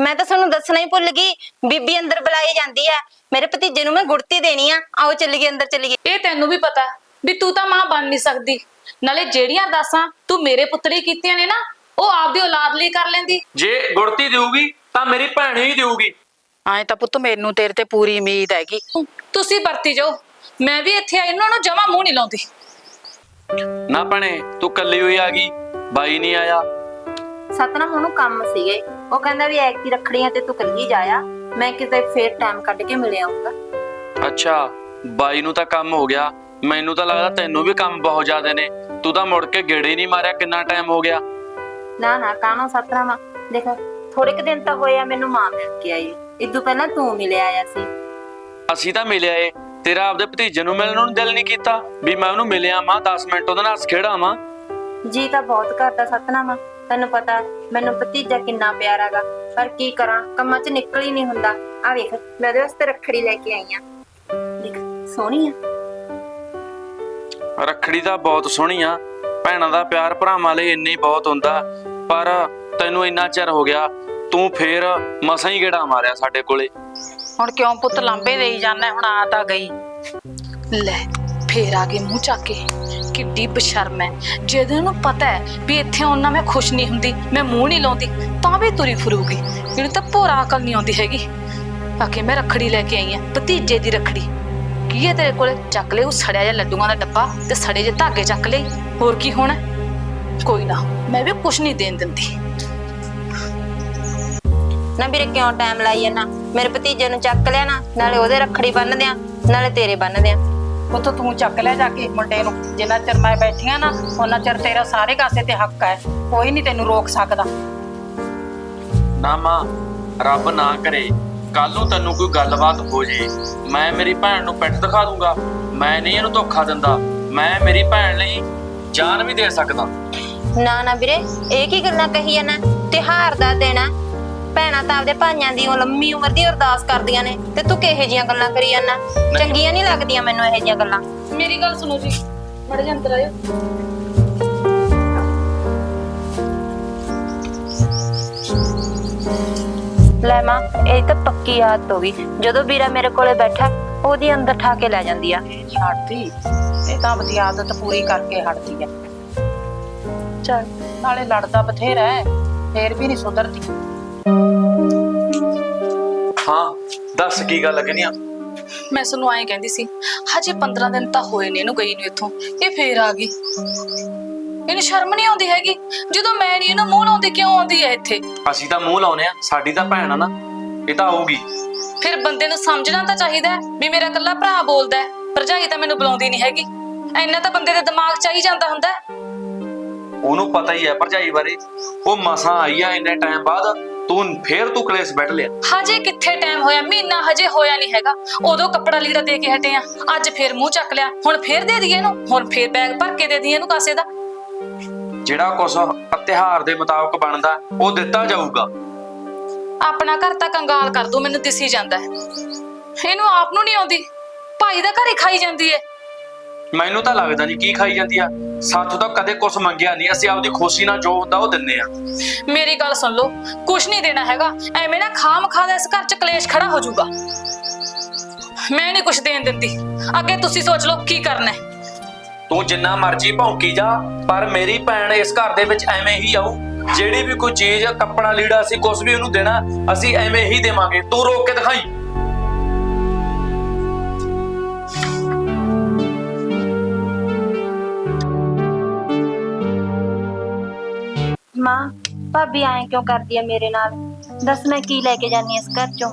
ਮੈਂ ਤਾਂ ਤੁਹਾਨੂੰ ਦੱਸਣਾ ਹੀ ਭੁੱਲ ਗਈ ਬੀਬੀ ਅੰਦਰ ਬੁਲਾਈ ਜਾਂਦੀ ਆ ਮੇਰੇ ਭਤੀਜੇ ਨੂੰ ਮੈਂ ਗੁੜਤੀ ਦੇਣੀ ਆ। ਆਓ ਚੱਲੀਏ ਅੰਦਰ ਚੱਲੀਏ। ਇਹ ਤੈਨੂੰ ਵੀ ਪਤਾ ਵੀ ਤੂੰ ਤਾਂ ਮਾਂ ਬਣ ਨਹੀਂ ਸਕਦੀ। ਨਾਲੇ ਜਿਹੜੀਆਂ ਅਰਦਾਸਾਂ ਤੂੰ ਮੇਰੇ ਪੁੱਤ ਲਈ ਕੀਤੀਆਂ ਨੇ ਨਾ ਉਹ ਆਪਦੀ ਔਲਾਦ ਲਈ ਕਰ ਲੈਂਦੀ। ਜੇ ਗੁੜਤੀ ਦੇਊਗੀ ਤਾਂ ਮੇਰੀ ਭੈਣ ਹੀ ਦੇਊਗੀ। ਐਂ ਤਾਂ ਪੁੱਤ ਮੈਨੂੰ ਤੇਰੇ ਤੇ ਪੂਰੀ ਉਮੀਦ ਹੈਗੀ। ਤੁਸੀਂ ਵਰਤੀ ਜਾਓ। ਮੈਂ ਵੀ ਇੱਥੇ ਆਈ ਇਹਨਾਂ ਨੂੰ ਜਮਾ ਮੂੰਹ ਨਹੀਂ ਲਾਉਂਦੀ। ਨਾ ਭੈਣੇ ਤੂੰ ਕੱਲੀ ਹੋਈ ਆ ਗਈ ਬਾਈ ਨਹੀਂ ਆਇਆ। ਸਤਨਾਮ ਉਹਨੂੰ ਕੰਮ ਸੀਗੇ। ਉਹ ਕਹਿੰਦਾ ਵੀ ਐਕਟੀ ਰੱਖੜੀਆਂ ਤੇ ਤੂੰ ਕੱਲੀ ਜਾਇਆ ਮੈਂ ਕਿਤੇ ਫੇਰ ਟਾਈਮ ਕੱਢ ਕੇ ਮਿਲ ਆਉਂਗਾ ਅੱਛਾ ਬਾਈ ਨੂੰ ਤਾਂ ਕੰਮ ਹੋ ਗਿਆ। ਮੈਨੂੰ ਤਾਂ ਲੱਗਦਾ ਤੈਨੂੰ ਵੀ ਕੰਮ ਬਹੁਤ ਜ਼ਿਆਦੇ ਨੇ। ਤੂੰ ਤਾਂ ਮੁੜ ਕੇ ਗੇੜੇ ਨਹੀਂ ਮਾਰਿਆ ਕਿੰਨਾ ਟਾਈਮ ਹੋ ਗਿਆ। ਨਾ ਨਾ ਕਾਹਨੂੰ ਸਤਨਾਮ ਦੇਖ ਥੋੜੇ ਕੁ ਦਿਨ ਤਾਂ ਹੋਇਆ ਮੈਨੂੰ ਮਾਂ ਮਿਲ ਕੇ ਆਈ। ਇਦੋਂ ਪਹਿਲਾਂ ਤੂੰ ਮਿਲਿਆ ਆਇਆ ਸੀ। ਅਸੀਂ ਤਾਂ ਮਿਲਿਆ ਏ। ਤੇਰਾ ਆਪਦੇ ਭਤੀਜੇ ਨੂੰ ਮਿਲਣ ਨੂੰ ਦਿਲ ਨਹੀਂ ਕੀਤਾ? ਵੀ ਮੈਂ ਉਹਨੂੰ ਮਿਲਿਆ ਮਾਂ 10 ਮਿੰਟ ਉਹਦੇ ਨਾਲ ਖੇਡਾਵਾਂ ਜੀ ਤਾਂ ਬਹੁਤ ਕਰਦਾ ਸਤਨਾਮ। ਤੈਨੂੰ ਪਤਾ ਮੈਨੂੰ ਭਤੀਜਾ ਕਿੰਨਾ ਪਿਆਰਾ ਪਰ ਕੀ ਕਰਾਂ ਕੰਮਾਂ 'ਚ ਨਿਕਲ ਹੀ ਨਹੀਂ ਹੁੰਦਾ। ਆ ਵੇਖ ਮੈਂ ਉਹਦੇ ਵਾਸਤੇ ਰੱਖੜੀ ਲੈ ਕੇ ਆਈ ਆ। ਦੇਖ ਸੋਹਣੀ ਆ। ਰੱਖੜੀ ਤਾਂ ਬਹੁਤ ਸੋਹਣੀ ਆ। ਭੈਣਾਂ ਦਾ ਪਿਆਰ ਭਰਾਵਾਂ ਲਈ ਇੰਨੀ ਬਹੁਤ ਹੁੰਦਾ। ਪਰ ਤੈਨੂੰ ਇੰਨਾ ਚਿਰ ਹੋ ਗਿਆ ਤੂੰ ਫੇਰ ਮਸਾਂ ਹੀ ਗੇੜਾ ਮਾਰਿਆ ਸਾਡੇ ਕੋਲੇ। ਹੁਣ ਕਿਉਂ ਪੁੱਤ ਲਾਂਬੇ ਦੇਈ ਜਾਂਦਾ ਹੁਣ ਆ ਤਾਂ ਗਈ। ਲੈ, ਫੇਰ ਆ ਗਏ ਮੂੰਹ ਚੱਕ ਕੇ। ਕਿੱਡੀ ਬਸ਼ਰਮ ਹੈ ਜਦੋਂ ਨੂੰ ਪਤਾ ਹੈ ਵੀ ਇੱਥੇ ਆਉਣਾ ਮੈਂ ਖੁਸ਼ ਨਹੀਂ ਹੁੰਦੀ, ਮੈਂ ਮੂੰਹ ਨਹੀਂ ਲਾਉਂਦੀ, ਤਾਂ ਵੀ ਤੁਰੀ ਫਿਰੂਗੀ। ਇਹਨੂੰ ਤਾਂ ਭੋਰਾ ਅਕਲ ਨਹੀਂ ਆਉਂਦੀ ਹੈਗੀ। ਆਕੇ ਮੈਂ ਰੱਖੜੀ ਲੈ ਕੇ ਆਈ ਆ, ਭਤੀਜੇ ਦੀ ਰੱਖੜੀ। ਕੀ ਹੈ ਤੇਰੇ ਕੋਲੇ? ਚੱਕ ਲੈ ਉਹ ਸੜਿਆ ਜਿਹਾ ਲੱਡੂਆਂ ਦਾ ਡੱਬਾ ਤੇ ਸੜੇ ਜਿਹੇ ਧਾਗੇ ਚੱਕ ਲਈ ਹੋਰ ਕੀ ਹੋਣਾ? ਕੋਈ ਨਾ, ਮੈਂ ਵੀ ਕੁਛ ਨਹੀਂ ਦੇਣ ਦਿੰਦੀ। ਨਾ ਵੀਰੇ ਕਿਉਂ ਟਾਈਮ ਲਾਈ ਨਾ ਮੇਰੇ ਭਤੀਜੇ ਨੂੰ ਚੱਕ ਲਿਆ ਨਾ ਨਾਲੇ ਉਹਦੇ ਰੱਖੜੀ ਬੰਨ ਦਿਆਂ ਨਾਲੇ ਤੇਰੇ ਬੰਨ ਦਿਆਂ ਪੁੱਤ ਤੂੰ ਚੱਕ ਲੈ ਜਾ ਕੇ ਮੁੰਡੇ ਨੂੰ। ਜਿੰਨਾ ਚਿਰ ਮੈਂ ਬੈਠੀਆਂ ਨਾ ਉਹਨਾਂ ਚਿਰ ਤੇਰਾ ਸਾਰੇ ਕਾਸੇ ਤੇ ਹੱਕ ਹੈ। ਕੋਈ ਨਹੀਂ ਤੈਨੂੰ ਰੋਕ ਸਕਦਾ। ਨਾ ਮਾਂ ਰੱਬ ਨਾ ਕਰੇ। ਕੱਲ ਨੂੰ ਤੈਨੂੰ ਕੋਈ ਗੱਲਬਾਤ ਹੋ ਜੇ। ਮੈਂ ਮੇਰੀ ਭੈਣ ਨੂੰ ਪਿੱਠ ਦਿਖਾ ਦੂੰਗਾ। ਮੈਂ ਨਹੀਂ ਇਹਨੂੰ ਧੋਖਾ ਦਿੰਦਾ। ਮੈਂ ਮੇਰੀ ਭੈਣ ਲਈ ਜਾਨ ਵੀ ਦੇ ਸਕਦਾ। ਨਾ ਨਾ ਵੀਰੇ ਇਹ ਕੀ ਗੱਲਾਂ ਕਹੀ ਨਾ ਤਿਹਾਰ ਦਾ ਦੇਣਾ ਭੈਣਾਂ ਤਾਂ ਆਪਦੇ ਭਾਈਆਂ ਦੀ ਉਹ ਲੰਮੀ ਉਮਰ ਦੀ ਅਰਦਾਸ ਕਰਦੀਆਂ ਨੇ। ਤੇ ਤੂੰ ਕਿਹੋ ਜੀਆਂ ਗੱਲਾਂ ਕਰੀ ਜਾਂਦਾ? ਚੰਗੀਆਂ ਨਹੀਂ ਲੱਗਦੀਆਂ ਮੈਨੂੰ ਇਹੋ ਜੀਆਂ ਗੱਲਾਂ? ਮੇਰੀ ਗੱਲ ਸੁਣੋ ਜੀ। ਮੜੇ ਜੰਤਰ ਆਇਓ। ਲੈ ਮਾਂ ਇਹ ਤਾਂ ਪੱਕੀ ਆਦਤ ਹੋ ਗਈ। ਜਦੋਂ ਵੀਰਾ ਮੇਰੇ ਕੋਲੇ ਬੈਠਾ ਉਹਦੀ ਅੰਦਰ ਠਾ ਕੇ ਲੈ ਜਾਂਦੀ ਆ। ਛੱਡਦੀ ਇਹ ਤਾਂ ਆਪਣੀ ਆਦਤ ਪੂਰੀ ਕਰਕੇ ਹਟਦੀ ਹੈ ਚਲ। ਨਾਲੇ ਲੜਦਾ ਬਥੇਰਾ ਹੈ। ਫੇਰ ਵੀ ਨਹੀਂ ਸੁਧਰਦੀ। ਹਾਂ ਦੱਸ ਕੀ ਗੱਲ ਕਹਿੰਦੀ ਆ ਮੈਂ ਤੁਹਾਨੂੰ ਐਂ ਕਹਿੰਦੀ ਸੀ ਹਜੇ 15 ਦਿਨ ਤਾਂ ਹੋਏ ਨੇ ਇਹਨੂੰ ਗਈ ਨੂੰ ਇੱਥੋਂ ਇਹ ਫੇਰ ਆ ਗਈ। ਇਹਨੂੰ ਸ਼ਰਮ ਨਹੀਂ ਆਉਂਦੀ ਹੈਗੀ? ਜਦੋਂ ਮੈਂ ਨਹੀਂ ਇਹਨੂੰ ਮੂੰਹ ਲਾਉਂਦੀ ਕਿਉਂ ਆਉਂਦੀ ਹੈ ਇੱਥੇ? ਅਸੀਂ ਤਾਂ ਮੂੰਹ ਲਾਉਨੇ ਆ ਸਾਡੀ ਤਾਂ ਭੈਣ ਆ ਨਾ ਇਹ ਤਾਂ ਆਊਗੀ। ਫਿਰ ਬੰਦੇ ਨੂੰ ਸਮਝਣਾ ਤਾਂ ਚਾਹੀਦਾ ਹੈ ਵੀ ਮੇਰਾ ਇਕੱਲਾ ਭਰਾ ਬੋਲਦਾ ਹੈ ਭਰਜਾਈ ਤਾਂ ਮੈਨੂੰ ਬੁਲਾਉਂਦੀ ਨਹੀਂ ਹੈਗੀ। ਐਨਾ ਤਾਂ ਬੰਦੇ ਦੇ ਦਿਮਾਗ 'ਚ ਆਈ ਜਾਂਦਾ ਹੁੰਦਾ ਹੈ। ਉਹਨੂੰ ਪਤਾ ਹੀ ਹੈ ਭਰਜਾਈ ਬਾਰੇ ਉਹ ਮਸਾਂ ਆਈ ਆ ਇੰਨੇ ਟਾਈਮ ਬਾਅਦ। ਤੂੰ ਫੇਰ ਤੂੰ ਕਲੇਸ਼ ਬੈਠ ਲਿਆ। ਹਜੇ ਕਿੱਥੇ ਟਾਈਮ ਹੋਇਆ? ਮਹੀਨਾ ਹਜੇ ਹੋਇਆ ਨਹੀਂ ਹੈਗਾ। ਉਦੋਂ ਕੱਪੜਾ ਲੀੜਾ ਦੇ ਕੇ ਹਟੇ ਆ। ਅੱਜ ਫੇਰ ਮੂੰਹ ਚੱਕ ਲਿਆ। ਹੁਣ ਫੇਰ ਦੇ ਦਈਏ ਇਹਨੂੰ? ਹੁਣ ਫੇਰ ਬੈਗ ਭਰ ਕੇ ਦੇ ਦਈਏ ਇਹਨੂੰ ਕਾਸੇ ਦਾ? ਜਿਹੜਾ ਕੁਛ ਤਿਹਾਰ ਦੇ ਮੁਤਾਬਕ ਬਣਦਾ ਉਹ ਦਿੱਤਾ ਜਾਊਗਾ। ਆਪਣਾ ਘਰ ਤਾਂ ਕੰਗਾਲ ਕਰ ਦੋ ਮੈਨੂੰ ਦਿਸੀ ਜਾਂਦਾ ਹੈ। ਇਹਨੂੰ ਆਪ ਨੂੰ ਨਹੀਂ ਆਉਂਦੀ। ਭਾਈ ਦਾ ਘਰ ਹੀ ਖਾਈ ਜਾਂਦੀ ਏ ਮੈਨੂੰ ਤਾਂ ਲੱਗਦਾ ਨਹੀਂ ਕੀ ਖਾਈ ਜਾਂਦੀ ਆ। ਸਾਥੋਂ ਤਾਂ ਕਦੇ ਕੁਛ ਮੰਗਿਆ ਨਹੀਂ ਅਸੀਂ ਆਪਦੀ ਖੁਸ਼ੀ ਨਾਲ ਜੋ ਹੁੰਦਾ ਉਹ ਦਿੰਨੇ ਆ। ਮੇਰੀ ਗੱਲ ਸੁਣ ਲਓ ਕੁਛ ਨਹੀਂ ਦੇਣਾ ਹੈਗਾ। ਐਵੇਂ ਨਾ ਖਾਮ ਖਾ ਦਾ ਇਸ ਘਰ 'ਚ ਕਲੇਸ਼ ਖੜਾ ਹੋ ਜਾਊਗਾ। ਮੈਂ ਨਹੀਂ ਕੁਛ ਦੇਣ ਦਿੰਦੀ। ਅੱਗੇ ਤੁਸੀਂ ਸੋਚ ਲਓ ਕੀ ਕਰਨਾ ਹੈ। ਤੂੰ ਜਿੰਨਾ ਮਰਜ਼ੀ ਭੌਂਕੀ ਜਾ ਪਰ ਮੇਰੀ ਭੈਣ ਇਸ ਘਰ ਦੇ ਵਿੱਚ ਐਵੇਂ ਹੀ ਆਊ। ਜਿਹੜੀ ਵੀ ਕੋਈ ਚੀਜ਼ ਕੱਪੜਾ ਲੀੜਾ ਅਸੀਂ ਕੁਛ ਵੀ ਉਹਨੂੰ ਦੇਣਾ ਅਸੀਂ ਐਵੇਂ ਹੀ ਦੇਵਾਂਗੇ। ਤੂੰ ਰੋਕ ਕੇ ਦਿਖਾਈ। ਮਾਂ ਭਾਬੀ ਐਂ ਕਿਉਂ ਕਰਦੀ ਆ ਮੇਰੇ ਨਾਲ? ਦੱਸ ਮੈਂ ਕੀ ਲੈ ਕੇ ਜਾਨੀ ਇਸ ਘਰ ਚੋਂ?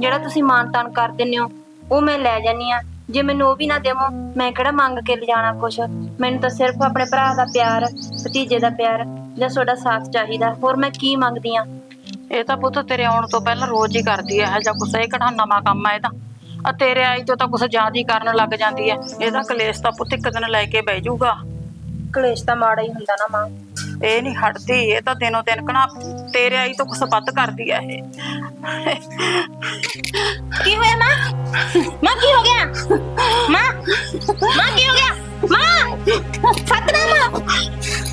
ਜਿਹੜਾ ਤੁਸੀਂ ਮਾਨ ਤਾਨ ਕਰ ਦਿੰਦੇ ਹੋ ਉਹ ਮੈਂ ਲੈ ਜਾਨੀ ਆ। ਜੇ ਮੈਨੂੰ ਉਹ ਵੀ ਨਾ ਦੇਵੋ ਮੈਂ ਕਿਹੜਾ ਮੰਗ ਕੇ ਲਿਜਾਣਾ ਕੁਛ? ਮੈਨੂੰ ਤਾਂ ਸਿਰਫ ਆਪਣੇ ਭਰਾ ਦਾ ਪਿਆਰ ਭਤੀਜੇ ਦਾ ਪਿਆਰ ਜਾਂ ਤੁਹਾਡਾ ਸਾਥ ਚਾਹੀਦਾ। ਹੋਰ ਮੈਂ ਕੀ ਮੰਗਦੀ ਆ? ਇਹ ਤਾਂ ਪੁੱਤ ਤੇਰੇ ਆਉਣ ਤੋਂ ਪਹਿਲਾਂ ਰੋਜ਼ ਹੀ ਕਰਦੀ ਹੈ ਜਾਂ ਕੁਛ ਇਹ ਕਿਹੜਾ ਨਵਾਂ ਕੰਮ ਹੈ ਇਹ ਤਾਂ ਆ ਤੇਰੇ ਆਈ ਤੋਂ ਤਾਂ ਕੁਛ ਜ਼ਿਆਦਾ ਹੀ ਕਰਨ ਲੱਗ ਜਾਂਦੀ ਹੈ ਇਹਦਾ ਕਲੇਸ਼ ਤਾਂ ਪੁੱਤ ਇੱਕ ਦਿਨ ਲੈ ਕੇ ਬਹਿ ਜਾਊਗਾ। ਕਲੇਸ਼ ਤਾਂ ਮਾੜਾ ਹੀ ਹੁੰਦਾ ਨਾ ਮਾਂ। ਇਹ ਨਹੀਂ ਹਟਦੀ ਇਹ ਤਾਂ ਦਿਨੋਂ ਦਿਨ ਕਣਾ ਤੇਰੇ ਆਈ ਤੋਂ ਕੁਛ ਵੱਧ ਕਰਦੀ ਆ ਇਹ। ਕੀ ਹੋਇਆ ਮਾਂ? ਮਾਂ ਕੀ ਹੋ ਗਿਆ? ਮਾਂ ਮਾਂ ਕੀ ਹੋ ਗਿਆ? ਮਾਂ ਸਤਨਾਮ।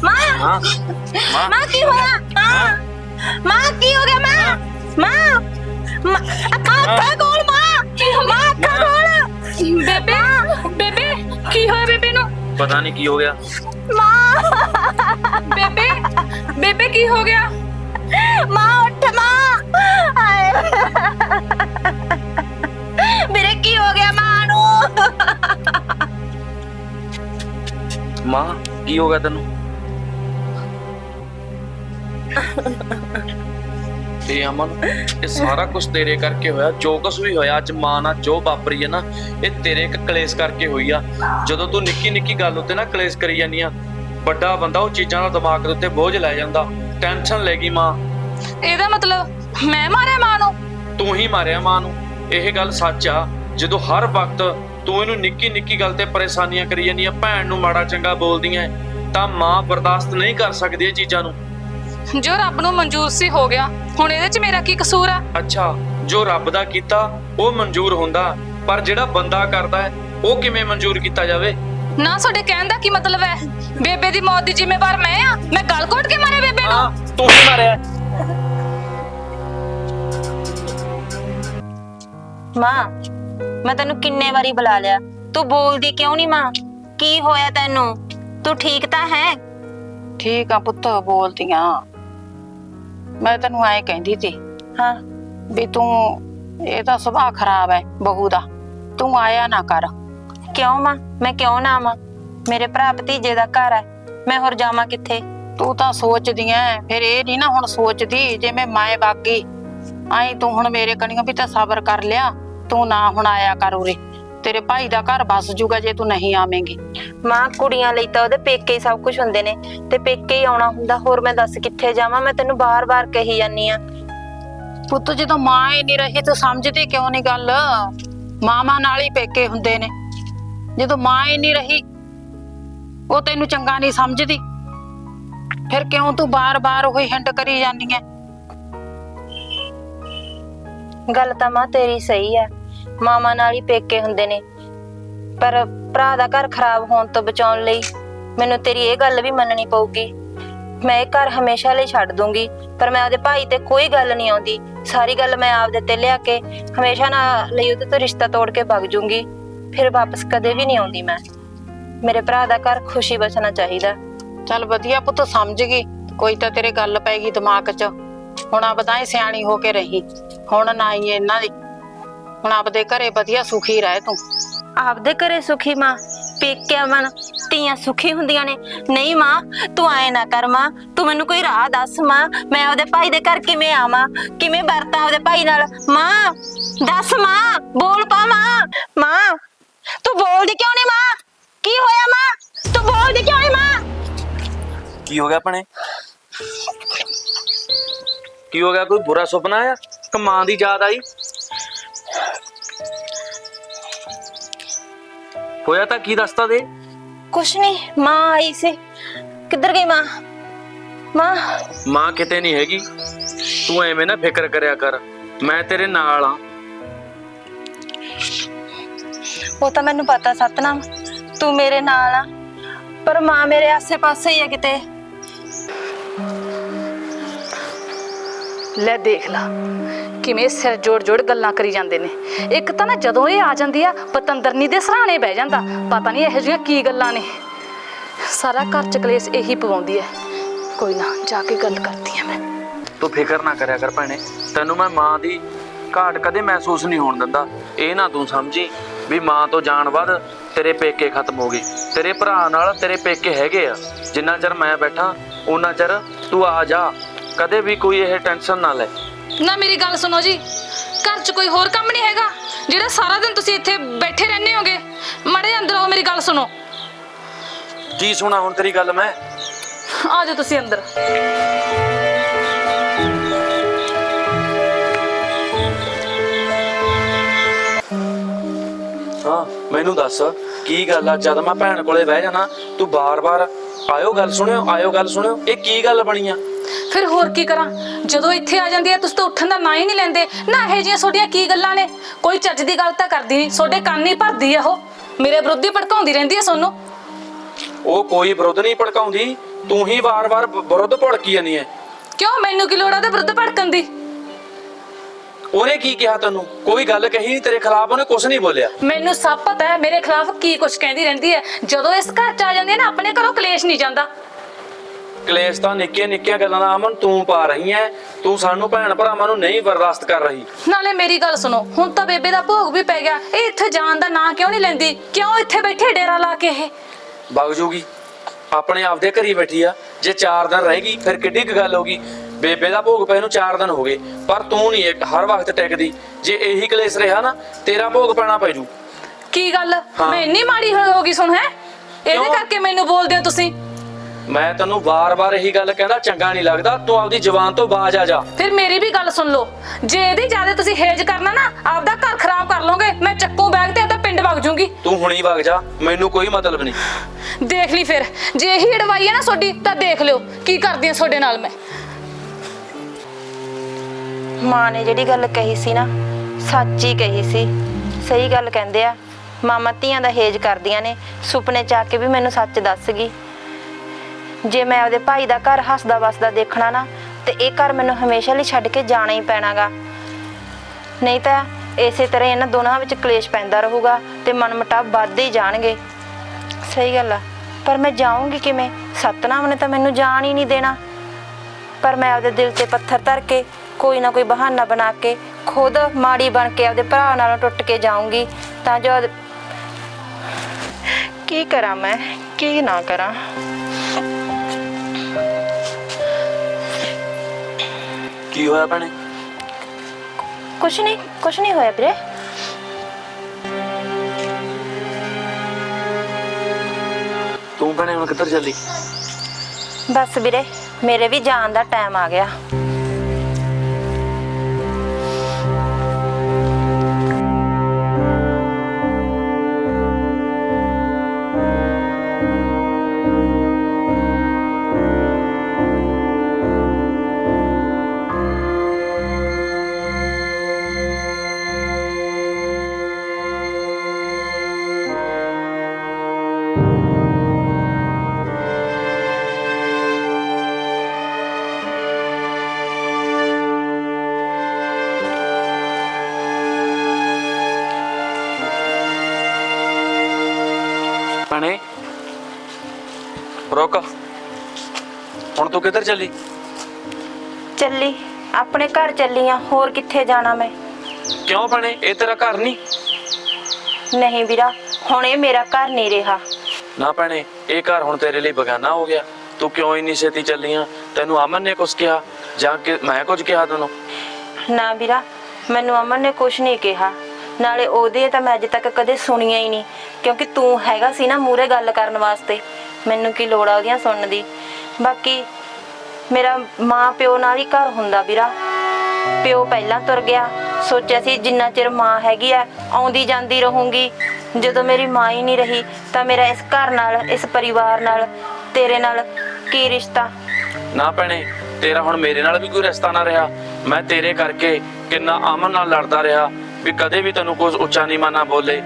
ਮਾਂ ਹਾਂ ਮਾਂ। ਮਾਂ ਕੀ ਹੋਇਆ? ਮਾਂ ਮਾਂ। ਕੀ ਹੋ ਗਿਆ ਮਾਂ? ਮਾਂ ਮਾਂ ਅੱਖਾਂ ਅੱਖਾਂ ਖੋਲ ਮਾਂ। ਮਾਂ ਅੱਖਾਂ ਖੋਲ। ਬੇਬੇ ਬੇਬੇ ਕੀ ਹੋਇਆ ਬੇਬੇ ਨੂੰ? ਪਤਾ ਨਹੀਂ ਕੀ ਹੋ ਗਿਆ। ਮਾਂ। ਬੇਬੇ ਬੇਬੇ ਕੀ ਹੋ ਗਿਆ? ਮਾਂ ਉੱਠ ਮਾਂ। ਹਾਏ। ਮੇਰੇ ਕੀ ਹੋ ਗਿਆ ਮਾਂ ਨੂੰ? ਮਾਂ ਕੀ ਹੋ ਗਿਆ ਤੈਨੂੰ? ਇਹ ਅਮਨ ਇਹ ਸਾਰਾ ਕੁਝ ਤੇਰੇ ਕਰਕੇ ਹੋਇਆ ਜੋ ਕੁਝ ਵੀ ਹੋਇਆ ਅੱਜ ਮਾਂ ਨਾਲ ਜੋ ਵਾਪਰੀ ਹੈ ਨਾ ਇਹ ਤੇਰੇ ਇੱਕ ਕਲੇਸ਼ ਕਰਕੇ ਹੋਈ ਆ। ਜਦੋਂ ਤੂੰ ਨਿੱਕੀ ਨਿੱਕੀ ਗੱਲ ਉੱਤੇ ਨਾ ਕਲੇਸ਼ ਕਰੀ ਜਾਂਦੀ ਆ ਵੱਡਾ ਬੰਦਾ ਉਹ ਚੀਜ਼ਾਂ ਦਾ ਦਿਮਾਗ ਦੇ ਉੱਤੇ ਬੋਝ ਲੈ ਜਾਂਦਾ ਟੈਨਸ਼ਨ ਲੈ ਗਈ ਮਾਂ। ਇਹਦਾ ਮਤਲਬ ਮੈਂ ਮਾਰਿਆ ਮਾਂ ਨੂੰ? ਤੂੰ ਹੀ ਮਾਰਿਆ ਮਾਂ ਨੂੰ। ਇਹ ਗੱਲ ਸੱਚ ਆ ਜਦੋਂ ਹਰ ਵਕਤ ਤੂੰ ਇਹਨੂੰ ਨਿੱਕੀ ਨਿੱਕੀ ਗੱਲ ਤੇ ਪਰੇਸ਼ਾਨੀਆਂ ਕਰੀ ਜਾਂਦੀ ਆ ਭੈਣ ਨੂੰ ਮਾੜਾ ਚੰਗਾ ਬੋਲਦੀਆਂ ਏ, ਤਾਂ ਮਾਂ ਬਰਦਾਸ਼ਤ ਨਹੀਂ ਕਰ ਸਕਦੀ ਇਹ ਚੀਜ਼ਾਂ ਨੂੰ। ਜੋ ਰੱਬ ਨੂੰ ਮਨਜ਼ੂਰ ਸੀ ਹੋ ਗਿਆ। ਹੁਣ ਇਹਦੇ 'ਚ ਮੇਰਾ ਕੀ ਕਸੂਰ ਆ? ਅੱਛਾ ਜੋ ਰੱਬ ਦਾ ਕੀਤਾ ਉਹ ਮਨਜ਼ੂਰ ਹੁੰਦਾ। ਪਰ ਜਿਹੜਾ ਬੰਦਾ ਕਰਦਾ ਹੈ ਉਹ ਕਿਵੇਂ ਮਨਜ਼ੂਰ ਕੀਤਾ ਜਾਵੇ? ਨਾ ਤੁਹਾਡੇ ਕਹਿਣ ਦਾ ਕੀ ਮਤਲਬ ਹੈ? ਬੇਬੇ ਦੀ ਮੌਤ ਦੀ ਜ਼ਿੰਮੇਵਾਰ ਮੈਂ ਆ? ਮੈਂ ਗਲ ਘੋਟ ਕੇ ਮਾਰਿਆ ਬੇਬੇ ਹਾਂ ਨੂੰ ਤੂੰ ਹੀ ਮਾਰਿਆ। ਮਾਂ ਮੈਂ ਤੈਨੂੰ ਕਿੰਨੇ ਵਾਰੀ ਬੁਲਾ ਲਿਆ। ਤੂੰ ਬੋਲਦੀ ਕਿਉਂ ਨਹੀਂ ਮਾਂ? ਕੀ ਹੋਇਆ ਤੈਨੂੰ? ਤੂੰ ਠੀਕ ਤਾਂ ਹੈ? ਠੀਕ ਆ ਪੁੱਤ ਬੋਲਦੀਆਂ ਮੈਂ ਤੈਨੂੰ ਐ ਕਹਿੰਦੀ ਸੀ ਹਾਂ ਵੀ ਤੂੰ ਇਹ ਤਾਂ ਸੁਭਾਅ ਖਰਾਬ ਹੈ ਬਹੂ ਦਾ। ਤੂੰ ਆਇਆ ਨਾ ਕਰ। ਕਿਉਂ ਮਾਂ? ਮੈਂ ਕਿਉਂ ਨਾ ਆਵਾਂ? ਮੇਰੇ ਭਰਾ ਭਤੀਜੇ ਦਾ ਘਰ ਹੈ ਮੈਂ ਹੋਰ ਜਾਵਾਂ ਕਿੱਥੇ? ਤੂੰ ਤਾਂ ਸੋਚਦੀ ਐ ਫਿਰ ਇਹ ਨਹੀਂ ਨਾ ਹੁਣ ਸੋਚਦੀ ਜਿਵੇਂ ਮੈਂ ਬਾਗੀ। ਆਈ ਤੂੰ ਹੁਣ ਮੇਰੇ ਕਣੀਆਂ ਵੀ ਤਾਂ ਸਬਰ ਕਰ ਲਿਆ ਤੂੰ ਨਾ ਹੁਣ ਆਇਆ ਕਰ ਉਰੇ। ਤੇਰੇ ਭਾਈ ਦਾ ਘਰ ਬਸ ਜੂਗਾ ਜੇ ਤੂੰ ਨਹੀਂ ਆਵੇਂਗੀ। ਮਾਂ ਕੁੜੀਆਂ ਲਈ ਤਾਂ ਉਹਦੇ ਪੇਕੇ ਹੀ ਸਭ ਕੁਝ ਹੁੰਦੇ ਨੇ। ਤੇ ਪੇਕੇ ਹੀ ਆਉਣਾ ਹੁੰਦਾ ਹੋਰ ਮੈਂ ਦੱਸ ਕਿੱਥੇ ਜਾਵਾਂ? ਮੈਂ ਤੈਨੂੰ ਬਾਰ-ਬਾਰ ਕਹੀ ਜਾਨੀ ਆ। ਪੁੱਤ ਜਦੋਂ ਮਾਂ ਹੀ ਨਹੀਂ ਰਹੀ ਤੂੰ ਸਮਝਦੀ ਕਿਉਂ ਨਹੀਂ ਗੱਲ? ਮਾਮਾ ਨਾਲ ਹੀ ਪੇਕੇ ਹੁੰਦੇ ਨੇ। ਜਦੋਂ ਮਾਂ ਹੀ ਨਹੀਂ ਰਹੀ ਉਹ ਤੈਨੂੰ ਚੰਗਾ ਨਹੀਂ ਸਮਝਦੀ। ਫਿਰ ਕਿਉਂ ਤੂੰ ਬਾਰ-ਬਾਰ ਉਹੀ ਹਿੰਟ ਕਰੀ ਜਾਂਦੀ ਐ ਗੱਲ ਤਾਂ ਮਾਂ ਤੇਰੀ ਸਹੀ ਹੈ ਮਾਮਾ ਨਾਲ ਹੀ ਪੇਕੇ ਹੁੰਦੇ ਨੇ। ਪਰ ਭਰਾ ਦਾ ਘਰ ਖਰਾਬ ਹੋਣ ਤੋਂ ਬਚਾਉਣ ਲਈ ਮੈਨੂੰ ਤੇਰੀ ਇਹ ਗੱਲ ਵੀ ਮੰਨਣੀ ਪਊਗੀ। ਮੈਂ ਇਹ ਘਰ ਹਮੇਸ਼ਾ ਲਈ ਛੱਡ ਦੂੰਗੀ, ਪਰ ਮੈਂ ਉਹਦੇ ਭਾਈ ਤੇ ਕੋਈ ਗੱਲ ਨਹੀਂ ਆਉਂਦੀ। ਸਾਰੀ ਗੱਲ ਮੈਂ ਆਪਦੇ ਤੇ ਲਿਆ ਕੇ ਹਮੇਸ਼ਾ ਨਾਲ ਲਈ ਉਹਦੇ ਤੋਂ ਰਿਸ਼ਤਾ ਤੋੜ ਕੇ ਭੱਜ ਜੂੰਗੀ। ਫਿਰ ਵਾਪਸ ਕਦੇ ਵੀ ਨਹੀਂ ਆਉਂਦੀ ਮੈਂ। ਮੇਰੇ ਭਰਾ ਦਾ ਘਰ ਖੁਸ਼ੀ ਬਚਣਾ ਚਾਹੀਦਾ। ਚੱਲ ਵਧੀਆ ਪੁੱਤ, ਸਮਝ ਗਈ। ਕੋਈ ਤਾਂ ਤੇਰੇ ਗੱਲ ਪੈ ਦਿਮਾਗ 'ਚ। ਹੁਣ ਆ ਬਤਾਏ ਸਿਆਣੀ ਹੋ ਕੇ ਰਹੀ। ਹੁਣ ਨਾ ਹੀ ਇਹਨਾਂ ਦੀ। ਹੁਣ ਆਪਦੇ ਘਰੇ ਵਧੀਆ ਸੁਖੀ ਰਹਿ ਤੂੰ। ਆਪਦੇ ਘਰੇ ਸੁਖੀ ਮਾਂ ਪੇਕਿਆਂ ਮਨ ਧੀਆਂ ਸੁਖੀ ਹੁੰਦੀਆਂ ਨੇ। ਨਹੀਂ ਮਾਂ ਤੂੰ ਆਏ ਨਾ ਕਰ ਮਾਂ ਤੂੰ ਮੈਨੂੰ ਕੋਈ ਰਾਹ ਦੱਸ ਮਾਂ ਮੈਂ ਉਹਦੇ ਭਾਈ ਦੇ ਘਰ ਕਿਵੇਂ ਆਵਾਂ ਕਿਵੇਂ ਵਰਤਾਂ ਉਹਦੇ ਭਾਈ ਨਾਲ? ਮਾਂ ਦੱਸ ਮਾਂ ਬੋਲ ਪਾ ਮਾਂ। ਮਾਂ ਤੂੰ ਬੋਲਦੀ ਕਿਉਂ ਨਹੀਂ ਮਾਂ? ਕੀ ਹੋਇਆ ਮਾਂ? ਤੂੰ ਬੋਲਦੀ ਕਿਉਂ ਨਹੀਂ ਮਾਂ? ਕੀ ਹੋ ਗਿਆ ਭਣੇ? ਕੀ ਹੋ ਗਿਆ? ਕੋਈ ਬੁਰਾ ਸੁਪਨਾ ਆਇਆ? ਕਿ ਮਾਂ ਦੀ ਯਾਦ ਆਈ? ਹੋਇਆ ਤਾਂ ਕੀ ਦੱਸਤਾ ਦੇ? ਕੁਛ ਨਹੀਂ ਮਾਂ ਆਈ ਸੀ। ਕਿੱਧਰ ਗਈ ਮਾਂ? ਮਾਂ? ਮਾਂ ਕਿਤੇ ਨਹੀਂ ਹੈਗੀ। ਤੂੰ ਐਵੇਂ ਨਾ ਫਿਕਰ ਕਰਿਆ ਕਰ। ਮੈਂ ਤੇਰੇ ਨਾਲ ਆ। ਉਹ ਤਾਂ ਮੈਨੂੰ ਪਤਾ ਸਤਨਾਮ। ਤੂੰ ਮੇਰੇ ਨਾਲ ਆ। ਪਰ ਮਾਂ ਮੇਰੇ ਆਸੇ-ਪਾਸੇ ਹੀ ਆ ਕਿਤੇ। ਲੈ ਦੇਖ ਲਾ। ਕਿਵੇਂ ਸਿਰ ਜੋੜ ਜੋੜ ਗੱਲਾਂ ਕਰੀ ਜਾਂਦੇ ਨੇ। ਇੱਕ ਤਾਂ ਨਾ ਜਦੋਂ ਇਹ ਆ ਜਾਂਦੀ ਆ, ਪਤੰਦਰਨੀ ਦੇ ਸਰਾਣੇ ਬਹਿ ਜਾਂਦਾ। ਪਤਾ ਨਹੀਂ ਇਹੋ ਜਿਹੀਆਂ ਕੀ ਗੱਲਾਂ ਨੇ। ਸਾਰਾ ਘਰ ਚ ਕਲੇਸ਼ ਇਹੀ ਪਵਾਉਂਦੀ ਐ। ਕੋਈ ਨਾ, ਜਾ ਕੇ ਗੱਲ ਕਰਦੀ ਆ ਮੈਂ। ਤੂੰ ਫਿਕਰ ਨਾ ਕਰਿਆ ਕਰ ਭੈਣੇ। ਤੈਨੂੰ ਮੈਂ ਮਾਂ ਦੀ ਘਾਟ ਕਦੇ ਮਹਿਸੂਸ ਨਹੀਂ ਹੋਣ ਦਿੰਦਾ। ਇਹ ਨਾ ਤੂੰ ਸਮਝੀ ਵੀ ਮਾਂ ਤੋਂ ਜਾਣ ਬਾਅਦ ਤੇਰੇ ਪੇਕੇ ਖਤਮ ਹੋ ਗਏ। ਤੇਰੇ ਭਰਾ ਨਾਲ ਤੇਰੇ ਪੇਕੇ ਹੈਗੇ ਆ। ਜਿੰਨਾ ਚਿਰ ਮੈਂ ਬੈਠਾ ਉਹਨਾਂ ਚਿਰ ਤੂੰ ਆ ਜਾ। ਕਦੇ ਵੀ ਕੋਈ ਇਹ ਟੈਨਸ਼ਨ ਨਾ ਲੈ। ਨਾ ਮੇਰੀ ਗੱਲ ਸੁਣੋ ਜੀ। ਘਰ 'ਚ ਕੋਈ ਹੋਰ ਕੰਮ ਨਹੀਂ ਹੈਗਾ। ਜਿਹੜਾ ਸਾਰਾ ਦਿਨ ਤੁਸੀਂ ਇੱਥੇ ਬੈਠੇ ਰਹਿੰਦੇ ਹੋਗੇ ਮੜੇ ਅੰਦਰ ਆਓ ਮੇਰੀ ਗੱਲ ਸੁਣੋ। ਕੀ ਸੁਣਾ ਹੁਣ ਤੇਰੀ ਗੱਲ ਮੈਂ? ਆ ਜਾਓ ਤੁਸੀਂ ਅੰਦਰ। ਹਾਂ ਮੈਨੂੰ ਦੱਸ ਕੀ ਗੱਲ ਆ? ਜਦ ਮੈਂ ਭੈਣ ਕੋਲੇ ਬਹਿ ਜਾਣਾ ਤੂੰ ਬਾਰ-ਬਾਰ ਆਇਓ ਗੱਲ ਸੁਣਿਓ ਆਇਓ ਗੱਲ ਸੁਣਿਓ ਇਹ ਕੀ ਗੱਲ ਬਣੀ ਆ? ਫਿਰ ਹੋਰ ਕੀ ਕਰਾਂ? ਜਦੋਂ ਇੱਥੇ ਆ ਜਾਂਦੀ ਹੈ ਤੁਸੀਂ ਤਾਂ ਉੱਠਣ ਦਾ ਨਾਂ ਹੀ ਨਹੀਂ ਲੈਂਦੇ। ਨਾ ਇਹ ਜਿਹੀਆਂ ਤੁਹਾਡੀਆਂ ਕੀ ਗੱਲਾਂ ਨੇ? ਕੋਈ ਚੱਜ ਦੀ ਗੱਲ ਤਾਂ ਕਰਦੀ ਨਹੀਂ ਤੁਹਾਡੇ ਕੰਨ ਹੀ ਭਰਦੀ ਉਹ। ਮੇਰੇ ਵਿਰੁੱਧ ਹੀ ਭੜਕਾਉਂਦੀ ਰਹਿੰਦੀ ਹੈ ਸੋਨੂੰ। ਉਹ ਕੋਈ ਵਿਰੋਧ ਨਹੀਂ ਭੜਕਾਉਂਦੀ ਤੂੰ ਹੀ ਵਾਰ-ਵਾਰ ਵਿਰੁੱਧ ਭੜਕੀ ਜਾਂਦੀ ਐ। ਕਿਉਂ ਮੈਨੂੰ ਕੀ ਲੋੜ ਆ ਉਹਦੇ ਵਿਰੁੱਧ ਭੜਕਣ ਦੀ? ਉਹਨੇ ਕੀ ਕਿਹਾ ਤੈਨੂੰ? ਕੋਈ ਗੱਲ ਕਹੀ ਨਹੀਂ ਤੇਰੇ ਖਿਲਾਫ ਉਹਨੇ ਕੁਝ ਨਹੀਂ ਬੋਲਿਆ। ਮੈਨੂੰ ਸਭ ਪਤਾ ਹੈ ਮੇਰੇ ਖਿਲਾਫ ਕੀ ਕੁਝ ਕਹਿੰਦੀ ਰਹਿੰਦੀ ਹੈ ਜਦੋਂ ਇਸ ਘਰ ਚ ਆ ਜਾਂਦੀ ਹੈ ਨਾ ਆਪਣੇ ਘਰੋਂ ਕਲੇਸ਼ ਨਹੀਂ ਜਾਂਦਾ। ਕਲੇਸ਼ ਤਾਂ ਨਿੱਕੀਆਂ ਨਿੱਕੀਆਂ ਗੱਲਾਂ ਦਾ ਅਮਨ ਤੂੰ ਪਾ ਰਹੀ ਐ। ਤੂੰ ਸਾਨੂੰ ਭੈਣ ਭਰਾਵਾਂ ਨੂੰ ਨਹੀਂ ਬਰਦਾਸ਼ਤ ਕਰ ਰਹੀ। ਨਾਲੇ ਮੇਰੀ ਗੱਲ ਸੁਣੋ ਹੁਣ ਤਾਂ ਬੇਬੇ ਦਾ ਭੋਗ ਵੀ ਪੈ ਗਿਆ। ਇਹ ਇੱਥੇ ਜਾਣ ਦਾ ਨਾਂ ਕਿਉਂ ਨਹੀਂ ਲੈਂਦੀ? ਕਿਉਂ ਇੱਥੇ ਬੈਠੇ ਡੇਰਾ ਲਾ ਕੇ ਇਹ? ਵਗ ਜੂਗੀ। ਆਪਣੇ ਆਪ ਦੇ ਘਰੀ ਬੈਠੀ ਆ। ਜੇ 4 ਦਿਨ ਰਹੇਗੀ ਫਿਰ ਕਿੱਡੀ ਕੁ ਗੱਲ ਹੋਗੀ ਬੇਬੇ ਦਾ ਭੋਗ ਪੈ ਨੂੰ 4 ਦਿਨ ਹੋ ਗਏ। ਪਰ ਤੂੰ ਨਹੀਂ ਇੱਕ ਹਰ ਵਕਤ ਟਿਕਦੀ। ਜੇ ਇਹੀ ਕਲੇਸ਼ ਰਿਹਾ ਨਾ ਤੇਰਾ ਭੋਗ ਪੈਣਾ ਪੈ ਜੂ। ਕੀ ਗੱਲ? ਹਾਂ। ਮੈਂ ਇੰਨੀ ਮਾੜੀ ਹੋ ਗਈ ਸੁਣ ਹੈ? ਇਹਦੇ ਕਿਉਂ? ਕਰਕੇ ਮੈਨੂੰ ਬੋਲਦੇ ਹੋ ਤੁਸੀਂ? ਮੈਂ ਤੈਨੂੰ ਵਾਰ-ਵਾਰ ਇਹੀ ਗੱਲ ਕਹਿੰਦਾ ਚੰਗਾ ਨਹੀਂ ਲੱਗਦਾ। ਤੂੰ ਆਪਦੀ ਜ਼ੁਬਾਨ ਤੋਂ ਬਾਜ ਆ ਜਾ। ਫਿਰ ਮੇਰੀ ਵੀ ਗੱਲ ਸੁਣ ਲਓ। ਜੇ ਇਹਦੀ ਜ਼ਿਆਦਾ ਤੁਸੀਂ ਹੇਜ ਕਰਨਾ ਨਾ ਆਪਦਾ ਘਰ ਖਰਾਬ ਕਰ ਲਓਗੇ ਮੈਂ ਚੱਕੂ ਬੈਗ ਤੇ ਆਪਦਾ ਪਿੰਡ ਵਗ ਜੂੰਗੀ ਤੂੰ ਹੁਣੀ ਵਗ ਜਾ ਮੈਨੂੰ ਕੋਈ ਮਤਲਬ ਨਹੀਂ। ਦੇਖ ਲਈ ਫਿਰ। ਜੇ ਇਹੀ ਅੜਵਾਈ ਹੈ ਨਾ ਤੁਹਾਡੀ ਤਾਂ ਦੇਖ ਲਿਓ ਕੀ ਕਰਦੀ ਆ ਤੁਹਾਡੇ ਨਾਲ ਮੈਂ। ਮਾਂ ਨੇ ਜਿਹੜੀ ਗੱਲ ਕਹੀ ਸੀ ਨਾ ਸੱਚ ਹੀ ਕਹੀ ਸੀ। ਸਹੀ ਗੱਲ ਕਹਿੰਦੇ ਆ ਮਾਮਾ ਧੀਆਂ ਦਾ ਹੇਜ ਕਰਦੀਆਂ ਨੇ ਸੁਪਨੇ ਚ ਆ ਕੇ ਵੀ ਮੈਨੂੰ ਸੱਚ ਦੱਸ ਗਈ। ਜੇ ਮੈਂ ਆਪਦੇ ਭਾਈ ਦਾ ਘਰ ਹੱਸਦਾ ਵਸਦਾ ਦੇਖਣਾ ਨਾ, ਤੇ ਇਹ ਘਰ ਮੈਨੂੰ ਹਮੇਸ਼ਾ ਲਈ ਛੱਡ ਕੇ ਜਾਣਾ ਹੀ ਪੈਣਾਗਾ। ਨਹੀਂ ਤਾਂ ਇਸੇ ਤਰ੍ਹਾਂ ਇਹਨਾਂ ਦੋਨਾਂ ਵਿੱਚ ਕਲੇਸ਼ ਪੈਂਦਾ ਰਹੂਗਾ ਤੇ ਮਨਮਟਾਵ ਵੱਧਦੇ ਹੀ ਜਾਣਗੇ। ਸਹੀ ਗੱਲ ਆ, ਪਰ ਮੈਂ ਜਾਊਂਗੀ ਕਿਵੇਂ? ਸਤਨਾਮ ਨੇ ਤਾਂ ਮੈਨੂੰ ਜਾਣ ਹੀ ਨਹੀਂ ਦੇਣਾ। ਪਰ ਮੈਂ ਆਪਦੇ ਦਿਲ ਤੇ ਪੱਥਰ ਧਰ ਕੇ, ਕੋਈ ਨਾ ਕੋਈ ਬਹਾਨਾ ਬਣਾ ਕੇ, ਖੁਦ ਮਾੜੀ ਬਣ ਕੇ ਆਪਦੇ ਭਰਾ ਨਾਲੋਂ ਟੁੱਟ ਕੇ ਜਾਊਂਗੀ। ਤਾਂ ਜੋ ਕੀ ਕਰਾਂ ਮੈਂ? ਕੀ ਨਾ ਕਰਾਂ? ਕੀ ਹੋਇਆ ਭੈਣੇ? ਕੁਛ ਨਹੀਂ ਕੁਛ ਨਹੀਂ ਹੋਇਆ ਵੀਰੇ। ਤੂੰ ਭੈਣੇ ਹੁਣ ਕਿੱਧਰ ਚੱਲੀ? ਬਸ ਵੀਰੇ ਮੇਰੇ ਵੀ ਜਾਣ ਦਾ ਟਾਈਮ ਆ ਗਿਆ। ਕਿੱਧਰ ਚੱਲੀ? ਚੱਲੀ। ਆਪਣੇ ਘਰ ਚੱਲੀ ਆ। ਹੋਰ ਕਿੱਥੇ ਜਾਣਾ ਮੈਂ? ਕਿਉਂ ਭੈਣੇ? ਇਹ ਤੇਰਾ ਘਰ ਨਹੀਂ? ਨਹੀਂ ਵੀਰਾ ਹੁਣ ਇਹ ਮੇਰਾ ਘਰ ਨਹੀਂ ਰਿਹਾ। ਨਾ ਭੈਣੇ ਇਹ ਘਰ ਹੁਣ ਤੇਰੇ ਲਈ ਬਗਾਨਾ ਹੋ ਗਿਆ। ਤੂੰ ਕਿਉਂ ਇੰਨੀ ਛੇਤੀ ਚੱਲੀ ਆ? ਤੈਨੂੰ ਅਮਨ ਨੇ ਕੁਛ ਕਿਹਾ? ਜਾਂ ਕਿ ਮੈਂ ਕੁਝ ਕਿਹਾ ਤੈਨੂੰ? ਨਾ ਵੀਰਾ ਮੈਨੂੰ ਅਮਨ ਨੇ ਕੁਝ ਨਹੀਂ ਕਿਹਾ। ਨਾਲੇ ਉਹਦੇ ਤਾਂ ਮੈਂ ਅਜੇ ਤੱਕ ਕਦੇ ਸੁਣੀਆਂ ਹੀ ਨਹੀਂ। ਕਿਉਂਕਿ ਤੂੰ ਹੈਗਾ ਸੀ ਨਾ ਮੂਰੇ ਗੱਲ ਕਰਨ ਵਾਸਤੇ। ਮੈਨੂੰ ਕੀ ਲੋੜ ਆ ਉਹਦੀਆਂ ਸੁਣਨ ਦੀ? ਬਾਕੀ ਮੇਰਾ ਮਾਂ ਪਿਓ ਨਾਲ ਹੀ ਘਰ ਹੁੰਦਾ ਵੀਰਾ। ਪਿਓ ਪਹਿਲਾਂ ਤੁਰ ਗਿਆ। ਸੋਚਿਆ ਸੀ ਜਿੰਨਾ ਚਿਰ ਮਾਂ ਹੈਗੀ ਆ ਆਉਂਦੀ ਜਾਂਦੀ ਰਹੂੰਗੀ। ਜਦੋਂ ਮੇਰੀ ਮਾਂ ਹੀ ਨਹੀਂ ਰਹੀ, ਤਾਂ ਮੇਰਾ ਇਸ ਘਰ ਨਾਲ, ਇਸ ਪਰਿਵਾਰ ਨਾਲ, ਤੇਰੇ ਨਾਲ ਕੀ ਰਿਸ਼ਤਾ? ਨਾ ਭੈਣੇ, ਤੇਰਾ ਹੁਣ ਮੇਰੇ ਨਾਲ ਵੀ ਕੋਈ ਰਿਸ਼ਤਾ ਨਾ ਰਿਹਾ। ਮੈਂ ਤੇਰੇ ਕਰਕੇ ਕਿੰਨਾ ਅਮਨ ਨਾਲ ਲੜਦਾ ਰਿਹਾ ਵੀ ਕਦੇ ਵੀ ਤੈਨੂੰ ਕੁਝ ਉੱਚਾ ਨਹੀਂ ਨਾ ਬੋਲੇ।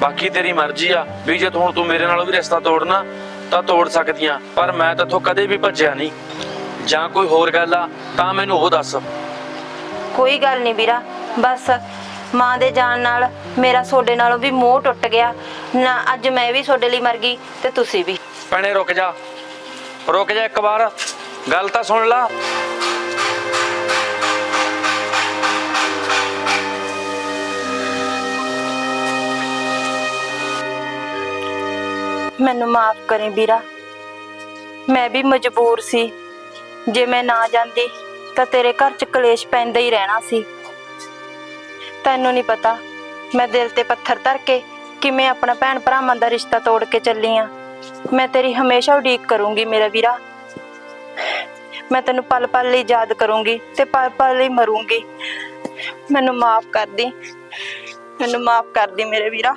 ਬਾਕੀ ਤੇਰੀ ਮਰਜ਼ੀ ਆ ਵੀ ਜੇ ਹੁਣ ਤੂੰ ਮੇਰੇ ਨਾਲ ਵੀ ਰਿਸ਼ਤਾ ਤੋੜਨਾ, ਤਾਂ ਤੋੜ ਸਕਦੀਆਂ ਪਰ ਮੈਂ ਤੇਥੋਂ ਕਦੇ ਵੀ ਭੱਜਿਆ ਨਹੀਂ। ਜਾਂ ਕੋਈ ਹੋਰ ਗੱਲ ਆ ਤਾਂ ਮੈਨੂੰ ਉਹ ਦੱਸ। ਕੋਈ ਗੱਲ ਨਹੀਂ ਵੀਰਾ ਬਸ ਮਾਂ ਦੇ ਜਾਣ ਨਾਲ ਮੇਰਾ ਤੁਹਾਡੇ ਨਾਲੋਂ ਵੀ ਮੋਹ ਟੁੱਟ ਗਿਆ। ਨਾ ਅੱਜ ਮੈਂ ਵੀ ਤੁਹਾਡੇ ਲਈ ਮਰ ਗਈ ਤੇ ਤੁਸੀਂ ਵੀ। ਭੈਣੇ ਰੁਕ ਜਾ। ਰੁਕ ਜਾ ਇੱਕ ਵਾਰ। ਗੱਲ ਤਾਂ ਸੁਣ ਲਾ। ਮੈਨੂੰ ਮਾਫ ਕਰੀ ਵੀਰਾ। ਮੈਂ ਵੀ ਮਜਬੂਰ ਸੀ। ਜੇ ਮੈਂ ਨਾ ਜਾਂਦੀ, ਤਾਂ ਤੇਰੇ ਘਰ 'ਚ ਕਲੇਸ਼ ਪੈਂਦਾ ਹੀ ਰਹਿਣਾ ਸੀ। ਤੈਨੂੰ ਨਹੀਂ ਪਤਾ, ਮੈਂ ਦਿਲ ਤੇ ਪੱਥਰ ਧਰ ਕੇ ਕਿਵੇਂ ਆਪਣਾ ਭੈਣ ਭਰਾਵਾਂ ਦਾ ਰਿਸ਼ਤਾ ਤੋੜ ਕੇ ਚੱਲੀ ਆ। ਮੈਂ ਤੇਰੀ ਹਮੇਸ਼ਾ ਉਡੀਕ ਕਰੂੰਗੀ ਮੇਰਾ ਵੀਰਾ। ਮੈਂ ਤੈਨੂੰ ਪਲ ਪਲ ਲਈ ਯਾਦ ਕਰੂੰਗੀ ਤੇ ਪਲ ਪਲ ਲਈ ਮਰੂੰਗੀ। ਮੈਨੂੰ ਮਾਫ ਕਰ ਦੀ, ਮੈਨੂੰ ਮਾਫ ਕਰ ਦੀ ਮੇਰੇ ਵੀਰਾ।